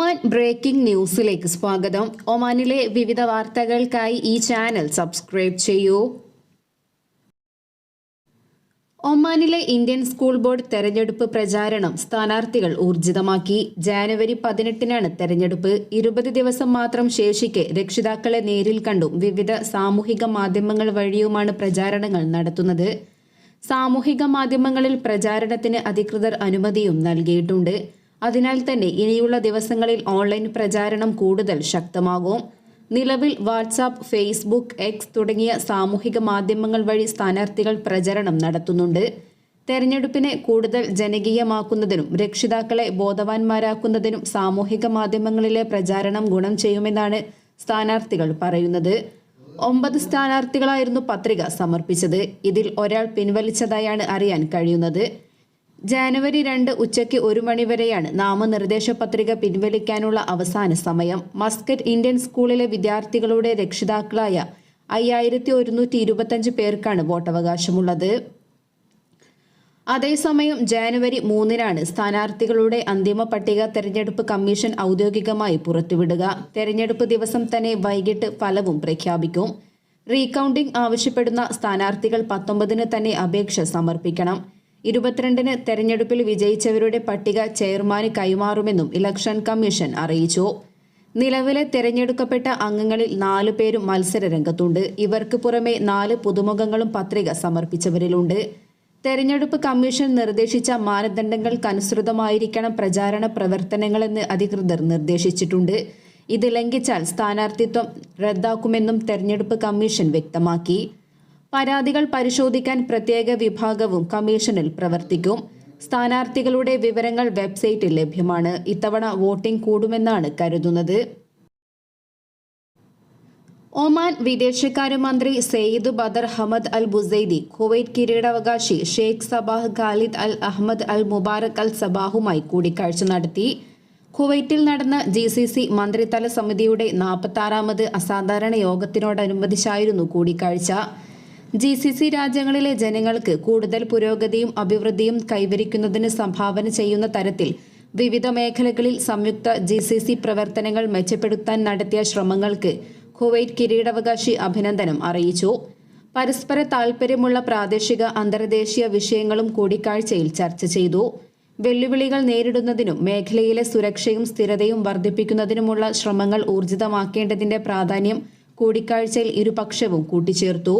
Oman breaking ന്യൂസിലേക്ക് സ്വാഗതം. ഒമാനിലെ വിവിധ വാർത്തകൾക്കായി ഈ ചാനൽ സബ്സ്ക്രൈബ് ചെയ്യൂ. ഒമാനിലെ ഇന്ത്യൻ സ്കൂൾ ബോർഡ് തെരഞ്ഞെടുപ്പ് പ്രചാരണം സ്ഥാനാർത്ഥികൾ ഊർജിതമാക്കി. ജാനുവരി പതിനെട്ടിനാണ് തെരഞ്ഞെടുപ്പ്. ഇരുപത് ദിവസം മാത്രം ശേഷിക്കെ രക്ഷിതാക്കളെ നേരിൽ കണ്ടും വിവിധ സാമൂഹിക മാധ്യമങ്ങൾ വഴിയുമാണ് പ്രചാരണങ്ങൾ നടത്തുന്നത്. സാമൂഹിക മാധ്യമങ്ങളിൽ പ്രചാരണത്തിന് അധികൃതർ അനുമതിയും നൽകിയിട്ടുണ്ട്. അതിനാൽ തന്നെ ഇനിയുള്ള ദിവസങ്ങളിൽ ഓൺലൈൻ പ്രചാരണം കൂടുതൽ ശക്തമാകും. നിലവിൽ വാട്സാപ്പ് ഫേസ്ബുക്ക് എക്സ് തുടങ്ങിയ സാമൂഹിക മാധ്യമങ്ങൾ വഴി സ്ഥാനാർത്ഥികൾ പ്രചരണം നടത്തുന്നുണ്ട്. തെരഞ്ഞെടുപ്പിനെ കൂടുതൽ ജനകീയമാക്കുന്നതിനും രക്ഷിതാക്കളെ ബോധവാന്മാരാക്കുന്നതിനും സാമൂഹിക മാധ്യമങ്ങളിലെ പ്രചാരണം ഗുണം ചെയ്യുമെന്നാണ് സ്ഥാനാർത്ഥികൾ പറയുന്നത്. ഒമ്പത് സ്ഥാനാർത്ഥികളായിരുന്നു പത്രിക സമർപ്പിച്ചത്. ഇതിൽ ഒരാൾ പിൻവലിച്ചതായാണ് അറിയാൻ കഴിയുന്നത്. ജാനുവരി രണ്ട് ഉച്ചയ്ക്ക് ഒരു മണിവരെയാണ് നാമനിർദ്ദേശ പത്രിക പിൻവലിക്കാനുള്ള അവസാന സമയം. മസ്കറ്റ് ഇന്ത്യൻ സ്കൂളിലെ വിദ്യാർത്ഥികളുടെ രക്ഷിതാക്കളായ അയ്യായിരത്തി ഒരുന്നൂറ്റി ഇരുപത്തഞ്ച് പേർക്കാണ് വോട്ടവകാശമുള്ളത്. അതേസമയം ജാനുവരി മൂന്നിനാണ് സ്ഥാനാർത്ഥികളുടെ അന്തിമ പട്ടിക തെരഞ്ഞെടുപ്പ് കമ്മീഷൻ ഔദ്യോഗികമായി പുറത്തുവിടുക. തെരഞ്ഞെടുപ്പ് ദിവസം തന്നെ വൈകിട്ട് ഫലവും പ്രഖ്യാപിക്കും. റീകൗണ്ടിംഗ് ആവശ്യപ്പെടുന്ന സ്ഥാനാർത്ഥികൾ പത്തൊമ്പതിന് തന്നെ അപേക്ഷ സമർപ്പിക്കണം. ഇരുപത്തിരണ്ടിന് തെരഞ്ഞെടുപ്പിൽ വിജയിച്ചവരുടെ പട്ടിക ചെയർമാന് കൈമാറുമെന്നും ഇലക്ഷൻ കമ്മീഷൻ അറിയിച്ചു. നിലവിലെ തെരഞ്ഞെടുക്കപ്പെട്ട അംഗങ്ങളിൽ നാല് പേരും മത്സര രംഗത്തുണ്ട് ഇവർക്ക് പുറമെ നാല് പുതുമുഖങ്ങളും പത്രിക സമർപ്പിച്ചവരിലുണ്ട്. തെരഞ്ഞെടുപ്പ് കമ്മീഷൻ നിർദ്ദേശിച്ച മാനദണ്ഡങ്ങൾക്കനുസൃതമായിരിക്കണം പ്രചാരണ പ്രവർത്തനങ്ങളെന്ന് അധികൃതർ നിർദ്ദേശിച്ചിട്ടുണ്ട്. ഇത് ലംഘിച്ചാൽ സ്ഥാനാർത്ഥിത്വം റദ്ദാക്കുമെന്നും തെരഞ്ഞെടുപ്പ് കമ്മീഷൻ വ്യക്തമാക്കി. പരാതികൾ പരിശോധിക്കാൻ പ്രത്യേക വിഭാഗവും കമ്മീഷനിൽ പ്രവർത്തിക്കും. സ്ഥാനാർത്ഥികളുടെ വിവരങ്ങൾ വെബ്സൈറ്റിൽ ലഭ്യമാണ്. ഇത്തവണ വോട്ടിംഗ് കൂടുമെന്നാണ് കരുതുന്നത്. ഒമാൻ വിദേശകാര്യ മന്ത്രി Sayyid Badr Hamad Al Busaidi Kuwait കിരീടാവകാശി Sheikh Sabah Khalid Al Ahmad Al Mubarak Al സബാഹുമായി കൂടിക്കാഴ്ച നടത്തി. കുവൈറ്റിൽ നടന്ന ജി സി സി മന്ത്രിതല സമിതിയുടെ നാൽപ്പത്താറാമത് അസാധാരണ യോഗത്തിനോടനുബന്ധിച്ചായിരുന്നു കൂടിക്കാഴ്ച. ജി സി സി രാജ്യങ്ങളിലെ ജനങ്ങൾക്ക് കൂടുതൽ പുരോഗതിയും അഭിവൃദ്ധിയും കൈവരിക്കുന്നതിന് സംഭാവന ചെയ്യുന്ന തരത്തിൽ വിവിധ മേഖലകളിൽ സംയുക്ത ജി സി സി പ്രവർത്തനങ്ങൾ മെച്ചപ്പെടുത്താൻ നടത്തിയ ശ്രമങ്ങൾക്ക് കുവൈറ്റ് കിരീടാവകാശി അഭിനന്ദനം അറിയിച്ചു. പരസ്പര താൽപ്പര്യമുള്ള പ്രാദേശിക അന്തർദേശീയ വിഷയങ്ങളും കൂടിക്കാഴ്ചയിൽ ചർച്ച ചെയ്തു. വെല്ലുവിളികൾ നേരിടുന്നതിനും മേഖലയിലെ സുരക്ഷയും സ്ഥിരതയും വർദ്ധിപ്പിക്കുന്നതിനുമുള്ള ശ്രമങ്ങൾ ഊർജിതമാക്കേണ്ടതിന്റെ പ്രാധാന്യം കൂടിക്കാഴ്ചയിൽ ഇരുപക്ഷവും കൂട്ടിച്ചേർത്തു.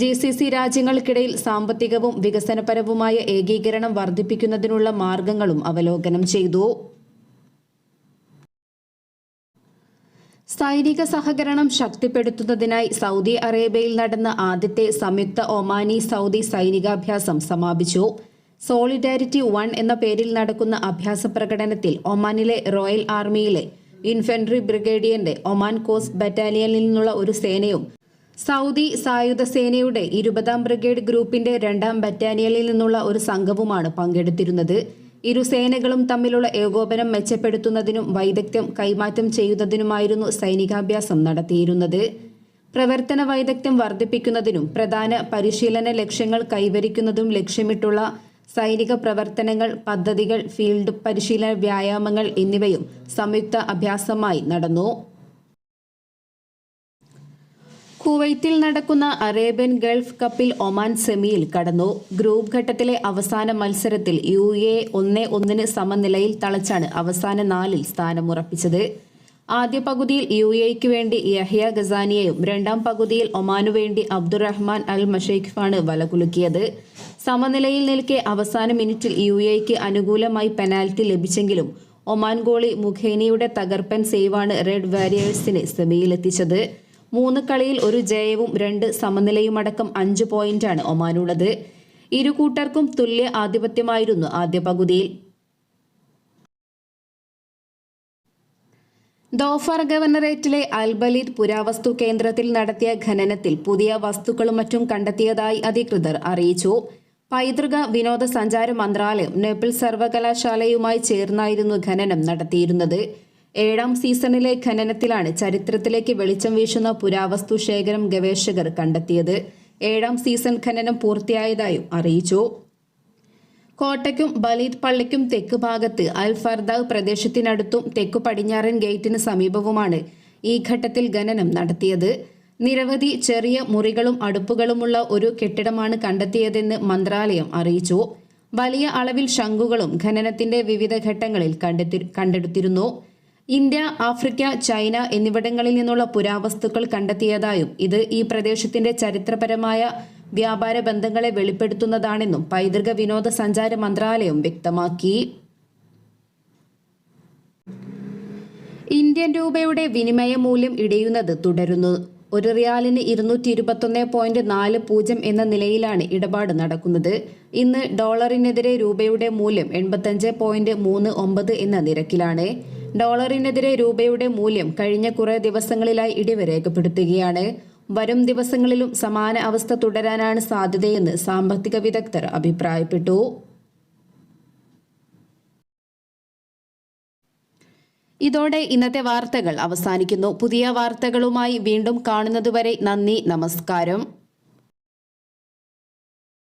ജി സി സി രാജ്യങ്ങൾക്കിടയിൽ സാമ്പത്തികവും വികസനപരവുമായ ഏകീകരണം വർദ്ധിപ്പിക്കുന്നതിനുള്ള മാർഗങ്ങളും അവലോകനം ചെയ്തു. സൈനിക സഹകരണം ശക്തിപ്പെടുത്തുന്നതിനായി സൗദി അറേബ്യയിൽ നടന്ന ആദ്യത്തെ സംയുക്ത ഒമാനി സൗദി സൈനികാഭ്യാസം സമാപിച്ചു. സോളിഡാരിറ്റി വൺ എന്ന പേരിൽ നടക്കുന്ന അഭ്യാസ പ്രകടനത്തിൽ ഒമാനിലെ റോയൽ ആർമിയിലെ ഇൻഫൻട്രി ബ്രിഗേഡിയന്റെ ഒമാൻ കോസ്റ്റ് ബറ്റാലിയനിൽ നിന്നുള്ള ഒരു സേനയും സൗദി സായുധ സേനയുടെ ഇരുപതാം ബ്രിഗേഡ് ഗ്രൂപ്പിന്റെ രണ്ടാം ബറ്റാലിയനിൽ നിന്നുള്ള ഒരു സംഘവുമാണ് പങ്കെടുത്തിരുന്നത്. ഇരു സേനകളും തമ്മിലുള്ള ഏകോപനം മെച്ചപ്പെടുത്തുന്നതിനും വൈദഗ്ധ്യം കൈമാറ്റം ചെയ്യുന്നതിനുമായിരുന്നു സൈനികാഭ്യാസം നടത്തിയിരുന്നത്. പ്രവർത്തന വൈദഗ്ധ്യം വർദ്ധിപ്പിക്കുന്നതിനും പ്രധാന പരിശീലന ലക്ഷ്യങ്ങൾ കൈവരിക്കുന്നതും ലക്ഷ്യമിട്ടുള്ള സൈനിക പ്രവർത്തനങ്ങൾ പദ്ധതികൾ ഫീൽഡ് പരിശീലന വ്യായാമങ്ങൾ എന്നിവയും സംയുക്ത അഭ്യാസമായി നടന്നു. കുവൈറ്റിൽ നടക്കുന്ന അറേബ്യൻ ഗൾഫ് കപ്പിൽ ഒമാൻ സെമിയിൽ കടന്നു. ഗ്രൂപ്പ് ഘട്ടത്തിലെ അവസാന മത്സരത്തിൽ യു എ ഒന്ന് ഒന്നിന് സമനിലയിൽ തളച്ചാണ് അവസാന നാലിൽ സ്ഥാനമുറപ്പിച്ചത്. ആദ്യ പകുതിയിൽ യു എക്ക് വേണ്ടി യഹ്യ ഗസാനിയെയും രണ്ടാം പകുതിയിൽ ഒമാനു വേണ്ടി അബ്ദുറഹ്മാൻ അൽ മഷൈഖാണ് വലകുലുക്കിയത് സമനിലയിൽ നിൽക്കെ അവസാന മിനിറ്റിൽ യു എക്ക് അനുകൂലമായി പെനാൽറ്റി ലഭിച്ചെങ്കിലും ഒമാൻ ഗോളി മുഖേനിയുടെ തകർപ്പൻ സേവാണ് റെഡ് വാരിയേഴ്സിനെ സെമിയിലെത്തിച്ചത്. മൂന്ന് കളിയിൽ ഒരു ജയവും രണ്ട് സമനിലയുമടക്കം അഞ്ച് പോയിന്റാണ് ഒമാനുള്ളത്. ഇരു കൂട്ടർക്കും തുല്യ ആധിപത്യമായിരുന്നു ആദ്യ പകുതിയിൽ. ദോഫർ ഗവർണറേറ്റിലെ അൽബലീദ് പുരാവസ്തു കേന്ദ്രത്തിൽ നടത്തിയ ഖനനത്തിൽ പുതിയ വസ്തുക്കളും മറ്റും കണ്ടെത്തിയതായി അധികൃതർ അറിയിച്ചു. പൈതൃക വിനോദസഞ്ചാര മന്ത്രാലയം നേപ്പിൾ സർവകലാശാലയുമായി ചേർന്നായിരുന്നു ഖനനം നടത്തിയിരുന്നത്. ഏഴാം സീസണിലെ ഖനനത്തിലാണ് ചരിത്രത്തിലേക്ക് വെളിച്ചം വീശുന്ന പുരാവസ്തു ശേഖരം ഗവേഷകർ കണ്ടെത്തിയത്. ഏഴാം സീസൺ ഖനനം പൂർത്തിയായതായും അറിയിച്ചു. കോട്ടയ്ക്കും ബലീദ് പള്ളിക്കും തെക്ക് ഭാഗത്ത് അൽ ഫർദാവ് പ്രദേശത്തിനടുത്തും തെക്കു പടിഞ്ഞാറൻ ഗേറ്റിന് സമീപവുമാണ് ഈ ഘട്ടത്തിൽ ഖനനം നടത്തിയത്. നിരവധി ചെറിയ മുറികളും അടുപ്പുകളുമുള്ള ഒരു കെട്ടിടമാണ് കണ്ടെത്തിയതെന്ന് മന്ത്രാലയം അറിയിച്ചു. വലിയ അളവിൽ ശംഖുകളും ഖനനത്തിന്റെ വിവിധ ഘട്ടങ്ങളിൽ കണ്ടെത്തി കണ്ടെടുത്തിരുന്നു. ഇന്ത്യ ആഫ്രിക്ക ചൈന എന്നിവിടങ്ങളിൽ നിന്നുള്ള പുരാവസ്തുക്കൾ കണ്ടെത്തിയതായും ഇത് ഈ പ്രദേശത്തിന്റെ ചരിത്രപരമായ വ്യാപാര ബന്ധങ്ങളെ വെളിപ്പെടുത്തുന്നതാണെന്നും പൈതൃക വിനോദസഞ്ചാര മന്ത്രാലയം വ്യക്തമാക്കി. ഇന്ത്യൻ രൂപയുടെ വിനിമയ മൂല്യം ഇടിയുന്നത് തുടരുന്നു. ഒരു റിയാലിന് ഇരുന്നൂറ്റി ഇരുപത്തൊന്ന് പോയിന്റ് നാല് പൂജ്യം എന്ന നിലയിലാണ് ഇടപാട് നടക്കുന്നത്. ഇന്ന് ഡോളറിനെതിരെ രൂപയുടെ മൂല്യം എൺപത്തഞ്ച് പോയിന്റ് മൂന്ന് ഒമ്പത് എന്ന നിരക്കിലാണ്. ഡോളറിനെതിരെ രൂപയുടെ മൂല്യം കഴിഞ്ഞ കുറേ ദിവസങ്ങളിലായി ഇടിവ് രേഖപ്പെടുത്തുകയാണ്. വരും ദിവസങ്ങളിലും സമാന അവസ്ഥ തുടരാനാണ് സാധ്യതയെന്ന് സാമ്പത്തിക വിദഗ്ധർ അഭിപ്രായപ്പെട്ടു. ഇതോടെ ഇന്നത്തെ വാർത്തകൾ അവസാനിക്കുന്നു. പുതിയ വാർത്തകളുമായി വീണ്ടും കാണുന്നതുവരെ നന്ദി നമസ്കാരം.